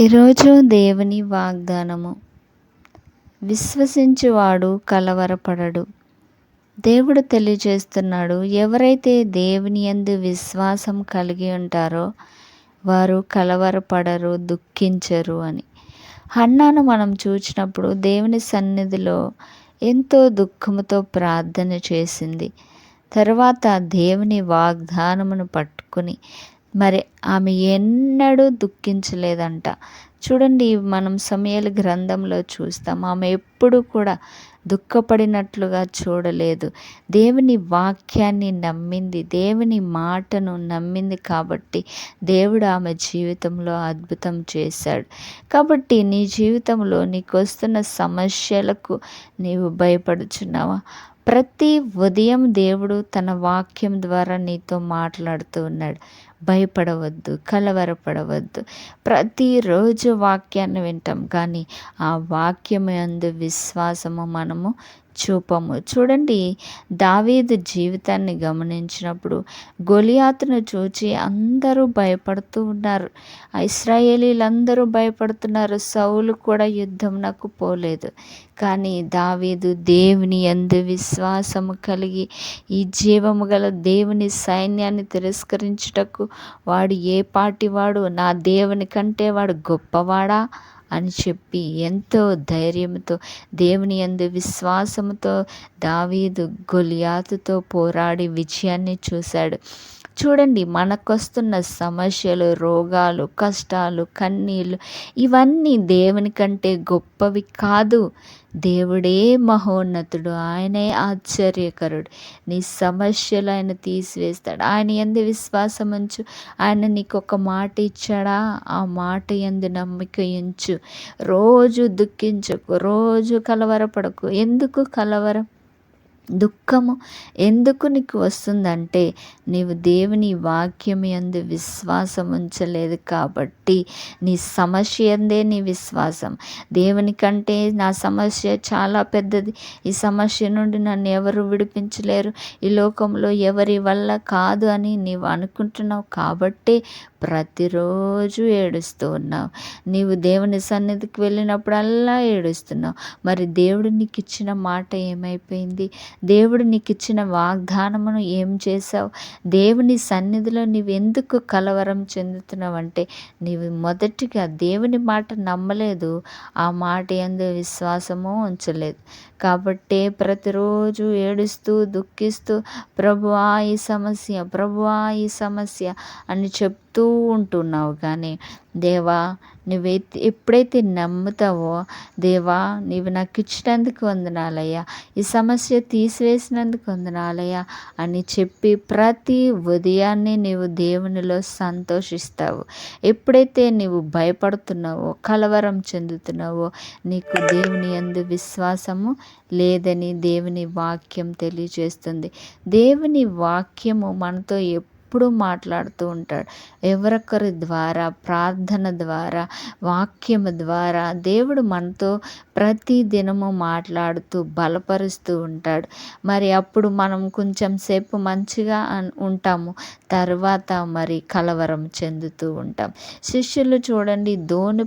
ఈరోజు దేవుని వాగ్దానము. విశ్వసించువాడు కలవరపడడు. దేవుడు తెలియజేస్తున్నాడు ఎవరైతే దేవుని ఎందు విశ్వాసం కలిగి ఉంటారో వారు కలవరపడరు దుఃఖించరు అని. హన్నాను మనం చూసినప్పుడు దేవుని సన్నిధిలో ఎంతో దుఃఖముతో ప్రార్థన చేసింది. తర్వాత దేవుని వాగ్దానమును పట్టుకుని మరి ఆమె ఎన్నడూ దుఃఖించలేదంట. చూడండి మనం సమయాల గ్రంథంలో చూస్తాం ఆమె ఎప్పుడు కూడా దుఃఖపడినట్లుగా చూడలేదు. దేవుని వాక్యాన్ని నమ్మింది దేవుని మాటను నమ్మింది కాబట్టి దేవుడు ఆమె జీవితంలో అద్భుతం చేశాడు. కాబట్టి నీ జీవితంలో నీకు వస్తున్న సమస్యలకు నీవు భయపడుచున్నావా? ప్రతి ఉదయం దేవుడు తన వాక్యం ద్వారా నీతో మాట్లాడుతూ ఉన్నాడు. భయపడవద్దు కలవరపడవద్దు. ప్రతిరోజు వాక్యాన్ని వింటాం. కానీ ఆ వాక్యం అందు విశ్వాసము మనము చూపము. చూడండి దావీదు జీవితాన్ని గమనించినప్పుడు గొలియాతును చూచి అందరూ భయపడుతూ ఉన్నారు. ఇస్రాయేలీలందరూ భయపడుతున్నారు. సౌలు కూడా యుద్ధం నాకు పోలేదు. కానీ దావీదు దేవుని ఎందు విశ్వాసము కలిగి ఈ జీవము గల దేవుని సైన్యాన్ని తిరస్కరించుటకు వాడు ఏ పాటి వాడు నా దేవుని కంటే వాడు గొప్పవాడా? అని చెప్పి ఎంతో ధైర్యంతో దేవుని ఎందు విశ్వాసంతో దావీదు గొలియాతుతో పోరాడి విజయాన్ని చూశాడు. చూడండి మనకొస్తున్న సమస్యలు రోగాలు కష్టాలు కన్నీళ్ళు ఇవన్నీ దేవుని కంటే గొప్పవి కాదు. దేవుడే మహోన్నతుడు ఆయనే ఆశ్చర్యకరుడు. నీ సమస్యలు ఆయన తీసివేస్తాడు. ఆయన ఎందు విశ్వాసం ఉంచు ఆయన నీకు ఒక మాట ఇచ్చాడా? ఆ మాట ఎందు నమ్మిక ఉంచు. రోజు దుఃఖించకు రోజు కలవరపడకు. ఎందుకు కలవరం? దుఃఖము ఎందుకు నీకు వస్తుందంటే నీవు దేవుని వాక్యం ఎందు విశ్వాసం ఉంచలేదు కాబట్టి నీ సమస్య ఎందే నీ విశ్వాసం. దేవుని కంటే నా సమస్య చాలా పెద్దది. ఈ సమస్య నుండి నన్ను ఎవరు విడిపించలేరు? ఈ లోకంలో ఎవరి వల్ల కాదు అని నీవు అనుకుంటున్నావు కాబట్టే ప్రతిరోజు ఏడుస్తూ ఉన్నావు. నీవు దేవుని సన్నిధికి వెళ్ళినప్పుడల్లా ఏడుస్తున్నావు. మరి దేవుడు నీకు ఇచ్చిన మాట ఏమైపోయింది? దేవుడు నీకు ఇచ్చిన వాగ్దానమును ఏం చేసావు దేవుని సన్నిధిలో నీవు ఎందుకు కలవరం చెందుతున్నావు అంటే నీవు మొదటిగా దేవుని మాట నమ్మలేదు. ఆ మాట ఎందు విశ్వాసము ఉంచలేదు. కాబట్టే ప్రతిరోజు ఏడుస్తూ దుఃఖిస్తూ ప్రభువా ఈ సమస్య ప్రభువా ఈ సమస్య అని చెప్తూ ఉంటున్నావు కానీ దేవా నువ్వైతే ఎప్పుడైతే నమ్ముతావో దేవా నీవు నాకు ఇచ్చినందుకు వందనాలయ్యా. ఈ సమస్య తీసివేసినందుకు వందనాలయ్యా అని చెప్పి ప్రతి ఉదయాన్నే నీవు దేవునిలో సంతోషిస్తావు. ఎప్పుడైతే నీవు భయపడుతున్నావో కలవరం చెందుతున్నావో నీకు దేవుని ఎందు విశ్వాసము లేదని దేవుని వాక్యం తెలియజేస్తుంది. దేవుని వాక్యము మనతో ఎప్పుడు మాట్లాడుతూ ఉంటాడు. ఎవరొకరి ద్వారా ప్రార్థన ద్వారా వాక్యము ద్వారా దేవుడు మనతో ప్రతి దినము మాట్లాడుతూ బలపరుస్తూ ఉంటాడు. మరి అప్పుడు మనం కొంచెం సేపు మంచిగా ఉంటాము. తర్వాత మరి కలవరం చెందుతూ ఉంటాం. శిష్యులు చూడండి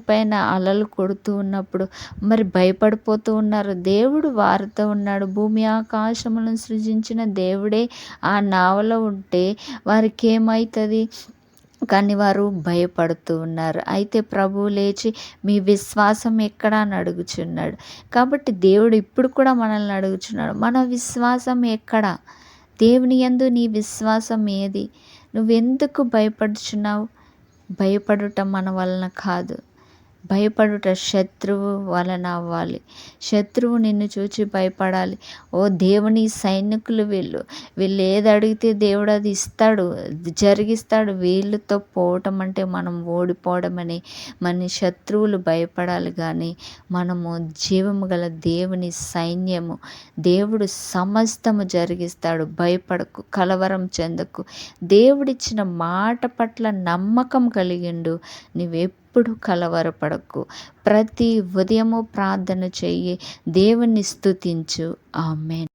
పైన అలలు కొడుతూ ఉన్నప్పుడు మరి భయపడిపోతూ ఉన్నారు. దేవుడు వారితో ఉన్నాడు. భూమి ఆకాశములను సృజించిన దేవుడే ఆ నావలో ఉంటే వారికి ఏమవుతుంది కానీ వారు భయపడుతూ ఉన్నారు. అయితే ప్రభువు లేచి మీ విశ్వాసం ఎక్కడ అని అడుగుచున్నాడు. కాబట్టి దేవుడు ఇప్పుడు కూడా మనల్ని అడుగుచున్నాడు. మన విశ్వాసం ఎక్కడ? దేవుని యందు నీ విశ్వాసం ఏది? నువ్వెందుకు భయపడుచున్నావు? భయపడటం మన వలన కాదు. భయపడుట శత్రువు వలన అవ్వాలి. శత్రువు నిన్ను చూచి భయపడాలి. ఓ దేవుని సైనికులు వీళ్ళు. వీళ్ళు ఏది అడిగితే దేవుడు అది ఇస్తాడు. జరిగిస్తాడు. వీళ్ళతో పోవటం అంటే మనం ఓడిపోవడమని మన శత్రువులు భయపడాలి కానీ మనము జీవము గల దేవుని సైన్యము. దేవుడు సమస్తము జరిగిస్తాడు. భయపడకు కలవరం చెందకు. దేవుడిచ్చిన మాట పట్ల నమ్మకం కలిగిండు. నువ్వే ఎప్పుడు కలవరపడకు. ప్రతి ఉదయము ప్రార్థన చెయ్యి. దేవుణ్ణి స్థుతించు ఆమెన్.